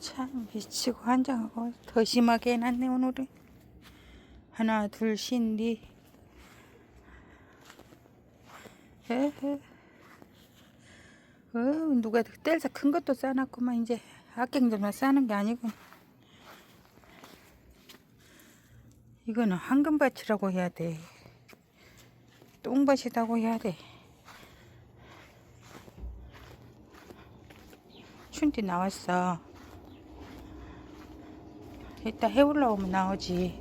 참 미치고 환장하고 더 심하게 해놨네 오늘은. 하나 둘셋넷 에헤 어, 누가 뗄서 큰 것도 싸놨구만 이제. 악갱들만 싸는 게 아니고. 이거는 황금밭이라고 해야 돼. 똥밭이라고 해야 돼. 춘디 나왔어 이따 해 올라오면 나오지.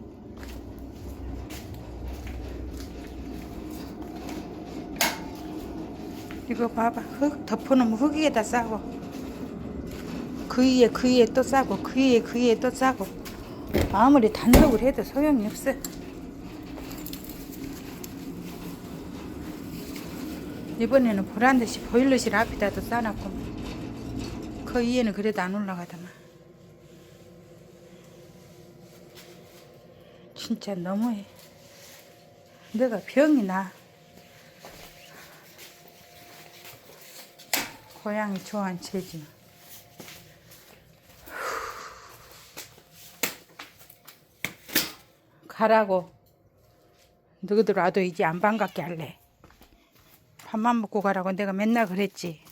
이거 봐봐. 흙 덮어놓으면 흙에다 싸고. 그 위에 그 위에 또 싸고 그 위에 그 위에 또 싸고. 아무리 단독을 해도 소용이 없어. 이번에는 보란듯이 보일러실 앞에다도 싸놨고. 그 위에는 그래도 안 올라가더만 진짜 너무해. 내가 병이 나. 고양이 좋아한 체질 가라고. 너희들 와도 이제 안 반갑게 할래. 밥만 먹고 가라고 내가 맨날 그랬지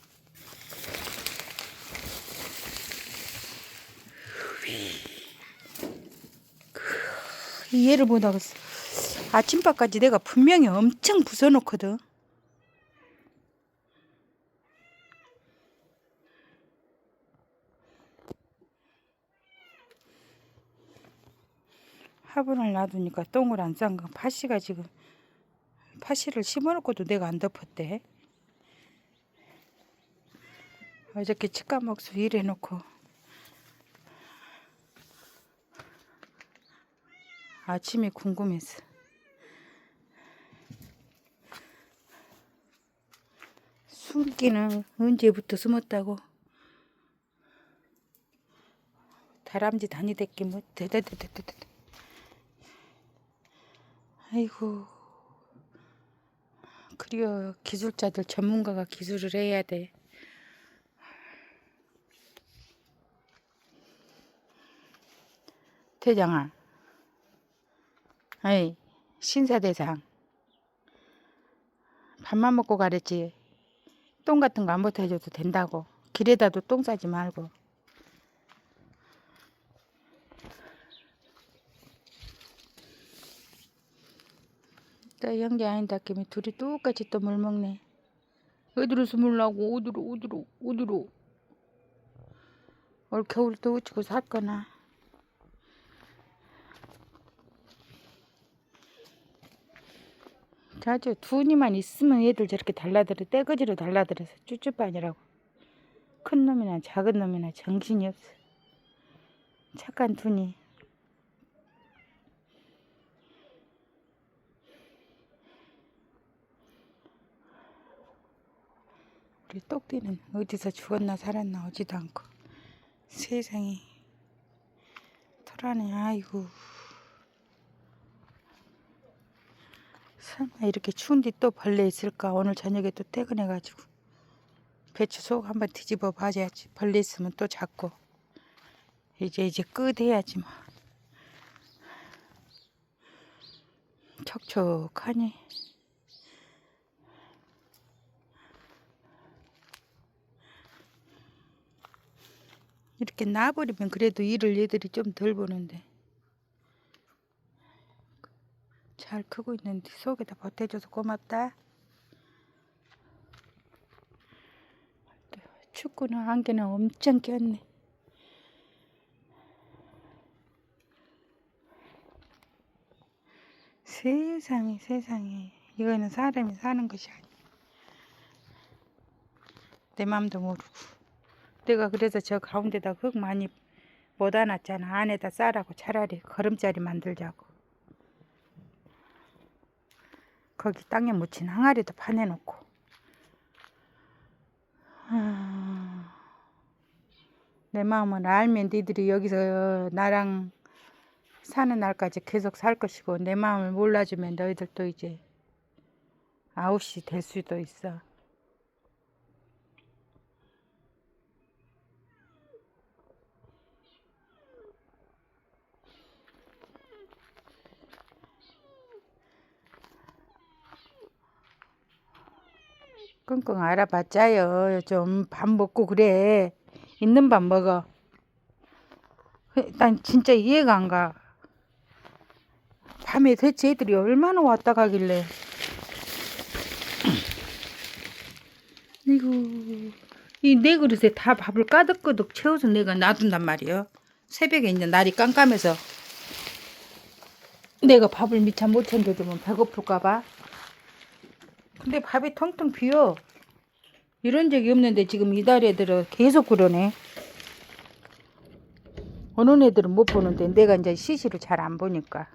이해를 못하겠어. 아침밥까지 내가 분명히 엄청 부숴놓거든. 화분을 놔두니까 똥을 안싼 거. 파씨가 지금 파씨를 심어놓고도 내가 안 덮었대. 어저께 치과목수 일해놓고 아침이 궁금해서. 술기는 언제부터 숨었다고? 다람쥐 다니댔기 뭐 대대대대대대 아이고. 그리워 기술자들 전문가가 기술을 해야 돼. 대장아 아이 신사대장 밥만 먹고 가랬지. 똥 같은 거안 보태줘도 된다고. 길에다도 똥 싸지 말고. 또 연기 아닌다. 끼면 둘이 똑같이 또 물 먹네. 어디로 숨으려고? 어디로 어디로 어디로? 올 겨울도 우치고 샀거나 자주 두니만 있으면 얘들 저렇게 달라들어 떼거지로 달라들어서 쭈쭈빠니라고. 큰 놈이나 작은 놈이나 정신이 없어. 착한 두니 우리 똑띠는 어디서 죽었나 살았나 오지도 않고 세상에 토라네 아이고 설마 이렇게 추운데 또 벌레 있을까? 오늘 저녁에 또 퇴근해가지고. 배추 속 한번 뒤집어 봐야지. 벌레 있으면 또 잡고. 이제 이제 끝 해야지 뭐. 촉촉하니? 이렇게 놔버리면 그래도 일을 얘들이 좀 덜 보는데 잘 크고 있는데 속에다 보태줘서 고맙다. 축구는 안개는 엄청 꼈네. 세상에 세상에. 이거는 사람이 사는 것이 아니야 내 맘도 모르고. 내가 그래서 저 가운데다 흙 많이 못 안았잖아. 안에다 싸라고 차라리 걸음자리 만들자고. 거기 땅에 묻힌 항아리도 파내놓고. 아, 내 마음을 알면 니들이 여기서 나랑 사는 날까지 계속 살 것이고 내 마음을 몰라주면 너희들도 이제 아웃이 될 수도 있어. 끙끙 알아봤자요. 좀 밥 먹고 그래. 있는 밥 먹어. 난 진짜 이해가 안 가. 밤에 대체 애들이 얼마나 왔다 가길래. 이거 이네 그릇에 다 밥을 까득까득 채워서 내가 놔둔단 말이에요. 새벽에 이제 날이 깜깜해서 내가 밥을 미처 못 챙겨주면 배고플까봐. 근데 밥이 텅텅 비어. 이런 적이 없는데 지금 이달 애들은 계속 그러네. 어느 애들은 못 보는데 내가 이제 시시를 잘안 보니까.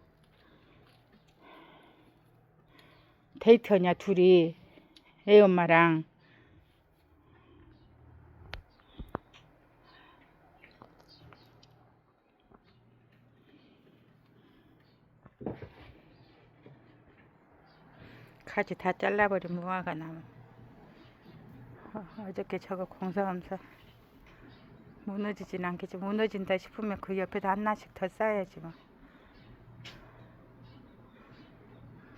데이트냐 둘이 애 엄마랑 가지 다 잘라버린 무화과 나무 어, 어저께 저거 공사하면서 무너지진 않겠지. 무너진다 싶으면 그 옆에다 하나씩 더 쌓아야지 뭐.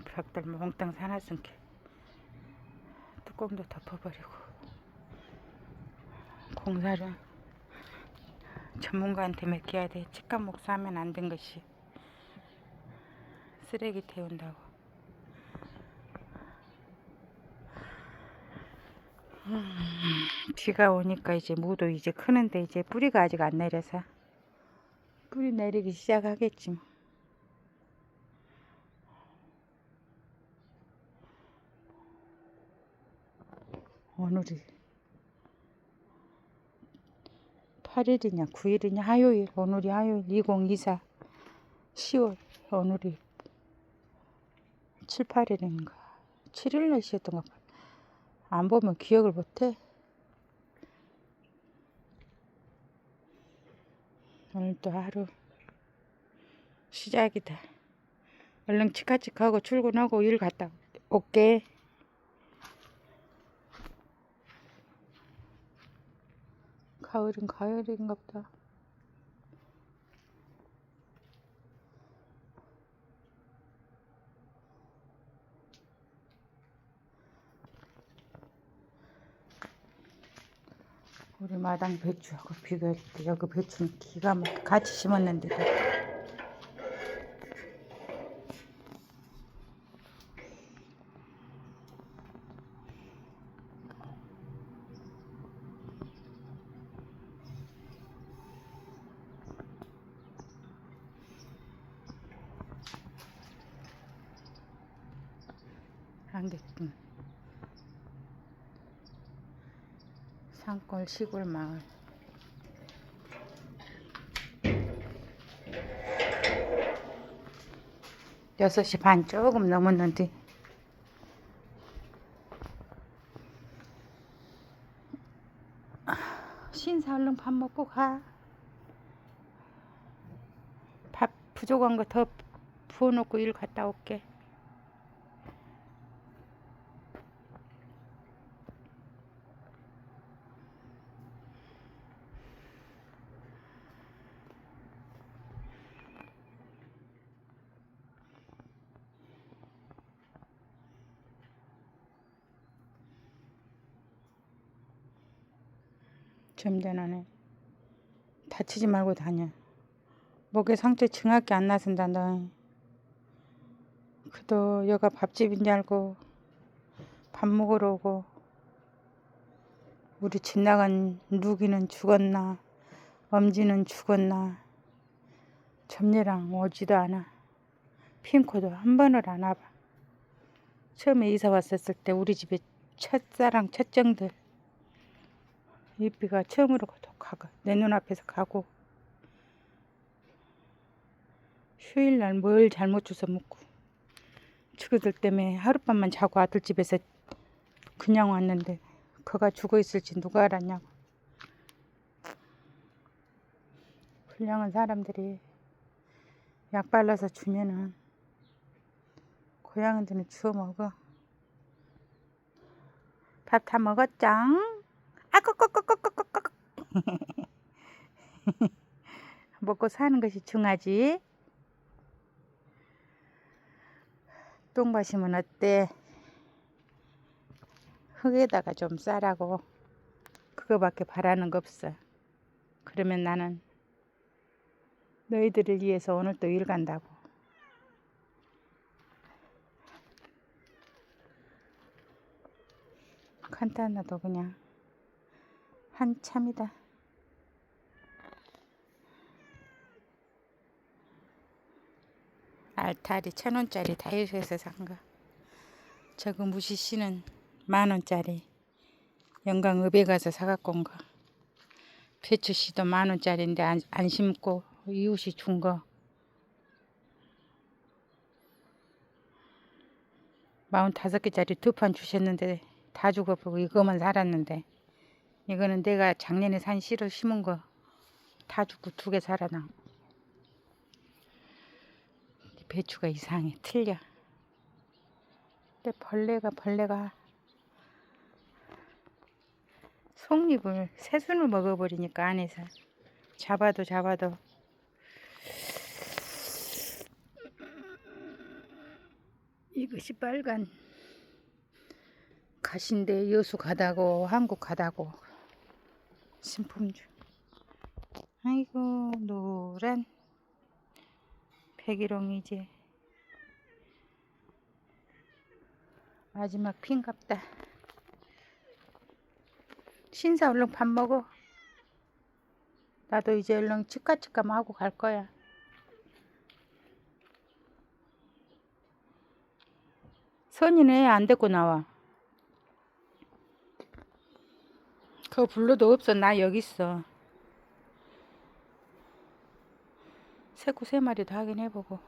벽들 몽땅 사놨으니까 뚜껑도 덮어버리고 공사를 전문가한테 맡겨야 돼. 직감 목사하면 안 된 것이 쓰레기 태운다고 비가 오니까 이제 무도 이제 크는데 이제 뿌리가 아직 안 내려서 뿌리 내리기 시작하겠지 뭐. 오늘이 8일이냐 9일이냐 화요일 오늘이 화요일 2024 10월 오늘이 7, 8일인가 7일 날씨였던가 봐. 안 보면 기억을 못해. 오늘 또 하루 시작이다. 얼른 치카치카하고 출근하고 일 갔다 올게. 가을은 가을인가 보다. 우리 마당 배추하고 비교할 때 여기 배추는 기가 막히게 같이 심었는데도 안개뿐 산골 시골 마을 여섯 시 반 조금 넘었는데 신사 얼른 밥 먹고 가. 밥 부족한 거 더 부어놓고 일 갔다 올게. 점잖하네. 다치지 말고 다녀. 목에 상처 징하게 안 나선다 너. 그도 여가 밥집인 줄 알고 밥 먹으러 오고 우리 집 나간 누기는 죽었나 엄지는 죽었나 점례랑 오지도 않아 핑크도 한 번을 안 와봐 처음에 이사 왔었을 때 우리 집에 첫사랑 첫정들 이삐가 처음으로 가고 내 눈앞에서 가고. 휴일날 뭘 잘못 주워 먹고 친구들 때문에 하룻밤만 자고 아들 집에서 그냥 왔는데 그가 죽어 있을지 누가 알았냐고. 훌륭한 사람들이 약 발라서 주면은 고양이들은 주워 먹어. 밥 다 먹었짱? 아까까까까까까까 먹고 사는 것이 중하지. 똥 마시면 어때? 흙에다가 좀 싸라고 그거밖에 바라는 거 없어. 그러면 나는 너희들을 위해서 오늘 또 일 간다고. 간단하도 그냥 한참이다. 알타리 천 원짜리 다이소에서 산 거. 저거 무시 씨는 만 원짜리. 영광읍에 가서 사갖고 온 거. 배추 씨도 만 원짜리인데 안, 안 심고 이웃이 준 거. 마흔 다섯 개짜리 두 판 주셨는데 다 죽어버리고 이거만 살았는데 이거는 내가 작년에 산 씨를 심은 거 다 죽고 두 개 살아나. 배추가 이상해 틀려. 근데 벌레가 벌레가 속잎을 새순을 먹어버리니까 안에서 잡아도 잡아도 이것이 빨간 가신데 여수 가다고 한국 가다고 신품주 아이고 노란 백일홍이지 마지막 핀 갑다. 신사 얼른 밥 먹어. 나도 이제 얼른 치카치카 하고 갈 거야. 선이는 왜안 데리고 나와 그거 불러도 없어. 나 여기 있어. 새고 세 마리도 확인해보고